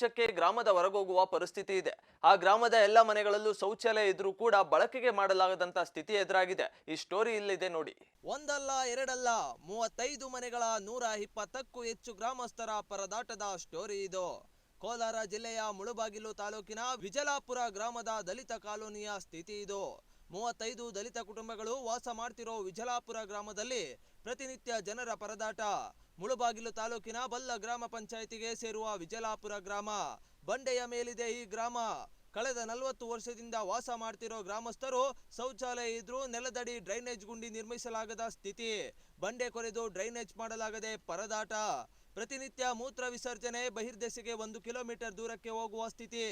ಶೌಚಕ್ಕೆ ಗ್ರಾಮದ ಹೊರಗೋಗುವ ಪರಿಸ್ಥಿತಿ ಇದೆ. ಆ ಗ್ರಾಮದ ಎಲ್ಲ ಮನೆಗಳಲ್ಲೂ ಶೌಚಾಲಯ ಇದ್ರೂ ಕೂಡ ಬಳಕೆಗೆ ಮಾಡಲಾಗದಂತ ಸ್ಥಿತಿ ಎದುರಾಗಿದೆ. ಈ ಸ್ಟೋರಿ ಇಲ್ಲಿದೆ ನೋಡಿ. ಒಂದಲ್ಲ, ಎರಡಲ್ಲ, ಮೂವತ್ತೈದು ಮನೆಗಳ ನೂರ ಇಪ್ಪತ್ತಕ್ಕೂ ಹೆಚ್ಚು ಗ್ರಾಮಸ್ಥರ ಪರದಾಟದ ಸ್ಟೋರಿ ಇದು. ಕೋಲಾರ ಜಿಲ್ಲೆಯ ಮುಳುಬಾಗಿಲು ತಾಲೂಕಿನ ವಿಜಲಾಪುರ ಗ್ರಾಮದ ದಲಿತ ಕಾಲೋನಿಯ ಸ್ಥಿತಿ ಇದು. ಮೂವತ್ತೈದು ದಲಿತ ಕುಟುಂಬಗಳು ವಾಸ ಮಾಡ್ತಿರೋ ವಿಜಲಾಪುರ ಗ್ರಾಮದಲ್ಲಿ ಪ್ರತಿನಿತ್ಯ ಜನರ ಪರದಾಟ. ಮುಳುಬಾಗಿಲು ತಾಲೂಕಿನ ಬಲ್ಲ ಗ್ರಾಮ ಪಂಚಾಯಿತಿಗೆ ಸೇರುವ ವಿಜಲಾಪುರ ಗ್ರಾಮ. ಬಂಡೆಯ ಮೇಲಿದೆ ಈ ಗ್ರಾಮ. ಕಳೆದ ನಲವತ್ತು ವರ್ಷದಿಂದ ವಾಸ ಮಾಡ್ತಿರೋ ಗ್ರಾಮಸ್ಥರು ಶೌಚಾಲಯ ಇದ್ರೂ ನೆಲದಡಿ ಡ್ರೈನೇಜ್ ಗುಂಡಿ ನಿರ್ಮಿಸಲಾಗದ ಸ್ಥಿತಿ. ಬಂಡೆ ಕೊರೆದು ಡ್ರೈನೇಜ್ ಮಾಡಲಾಗದೆ ಪರದಾಟ. ಪ್ರತಿನಿತ್ಯ ಮೂತ್ರ ವಿಸರ್ಜನೆ, ಬಹಿರ್ದೆಸೆಗೆ ಒಂದು ಕಿಲೋಮೀಟರ್ ದೂರಕ್ಕೆ ಹೋಗುವ ಸ್ಥಿತಿ.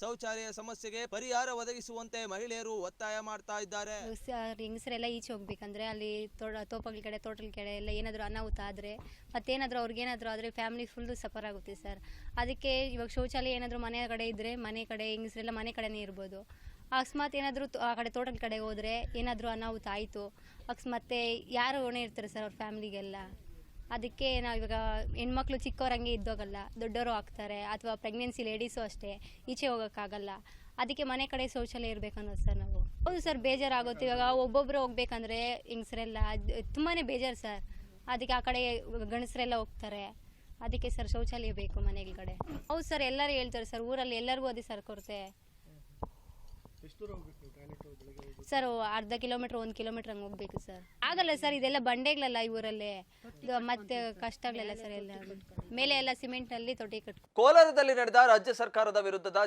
ಶೌಚಾಲಯ ಸಮಸ್ಯೆಗೆ ಪರಿಹಾರ ಒದಗಿಸುವಂತೆ ಮಹಿಳೆಯರು ಒತ್ತಾಯ ಮಾಡ್ತಾ ಇದ್ದಾರೆ. ಸರ್, ಹೆಂಗಸರೆಲ್ಲ ಈಚೆ ಹೋಗ್ಬೇಕಂದ್ರೆ ಅಲ್ಲಿ ತೋಪಗಳ ಕಡೆ ತೋಟದ ಕಡೆ ಎಲ್ಲ ಏನಾದರೂ ಅನಾಹುತ ಆದರೆ, ಮತ್ತೇನಾದರೂ ಅವ್ರಿಗೇನಾದರೂ ಆದರೆ ಫ್ಯಾಮಿಲಿ ಫುಲ್ಲು ಸಫರ್ ಆಗುತ್ತೆ ಸರ್. ಅದಕ್ಕೆ ಇವಾಗ ಶೌಚಾಲಯ ಏನಾದರೂ ಮನೆ ಕಡೆ ಇದ್ದರೆ ಮನೆ ಕಡೆ, ಹೆಂಗಸರೆಲ್ಲ ಮನೆ ಕಡೆನೇ ಇರ್ಬೋದು. ಅಕಸ್ಮಾತ್ ಏನಾದರೂ ಆ ಕಡೆ ತೋಟದ ಕಡೆ ಹೋದರೆ ಏನಾದರೂ ಅನಾಹುತ ಆಯಿತು, ಅಕಸ್ಮಾತ್ ಯಾರು ಹೊಣೆ ಇರ್ತಾರೆ ಸರ್ ಅವ್ರ ಫ್ಯಾಮ್ಲಿಗೆಲ್ಲ ಅದಕ್ಕೆ ನಾವು ಇವಾಗ ಹೆಣ್ಮಕ್ಳು ಚಿಕ್ಕವ್ರಂಗೆ ಇದ್ದೋಗಲ್ಲ ದೊಡ್ಡವರು ಆಗ್ತಾರೆ, ಅಥವಾ ಪ್ರೆಗ್ನೆನ್ಸಿ ಲೇಡೀಸು ಅಷ್ಟೇ, ಈಚೆ ಹೋಗೋಕ್ಕಾಗಲ್ಲ. ಅದಕ್ಕೆ ಮನೆ ಕಡೆ ಶೌಚಾಲಯ ಇರಬೇಕನ್ನೋದು ಸರ್ ನಾವು. ಹೌದು ಸರ್, ಬೇಜಾರಾಗುತ್ತೆ. ಇವಾಗ ಒಬ್ಬೊಬ್ಬರು ಹೋಗ್ಬೇಕಂದ್ರೆ ಹೆಂಗಸರೆಲ್ಲ ತುಂಬಾ ಬೇಜಾರು ಸರ್. ಅದಕ್ಕೆ ಆ ಕಡೆ ಗಂಡಸರೆಲ್ಲ ಹೋಗ್ತಾರೆ. ಅದಕ್ಕೆ ಸರ್ ಶೌಚಾಲಯ ಬೇಕು ಮನೆಗಳ ಹೌದು ಸರ್, ಎಲ್ಲರೂ ಹೇಳ್ತಾರೆ ಸರ್, ಊರಲ್ಲಿ ಎಲ್ಲರಿಗೂ ಅದೇ ಸರ್ ಕೊರತೆ. ಸರ್ ಅರ್ಧ ಕಿಲೋಮೀಟರ್ ಒಂದು ಕಿಲೋಮೀಟರ್ ಹಂಗೆ ಹೋಗ್ಬೇಕು ಸರ್. ಆಗಲ್ಲ ಸರ್ ಇದೆಲ್ಲ ಬಂಡೆಗಳಲ್ಲ ಈ ಊರಲ್ಲಿ. ಇದು ಮತ್ತೆ ಕಷ್ಟಗಳೆಲ್ಲ ಸರ್ ಎಲ್ಲ ಮೇಲೆ ಎಲ್ಲ ಸಿಮೆಂಟ್ನಲ್ಲಿ ತೊಟ್ಟಿ ಕಟ್ ಕೋಲಾರದಲ್ಲಿ ನಡೆದ ರಾಜ್ಯ ಸರ್ಕಾರದ ವಿರುದ್ಧದ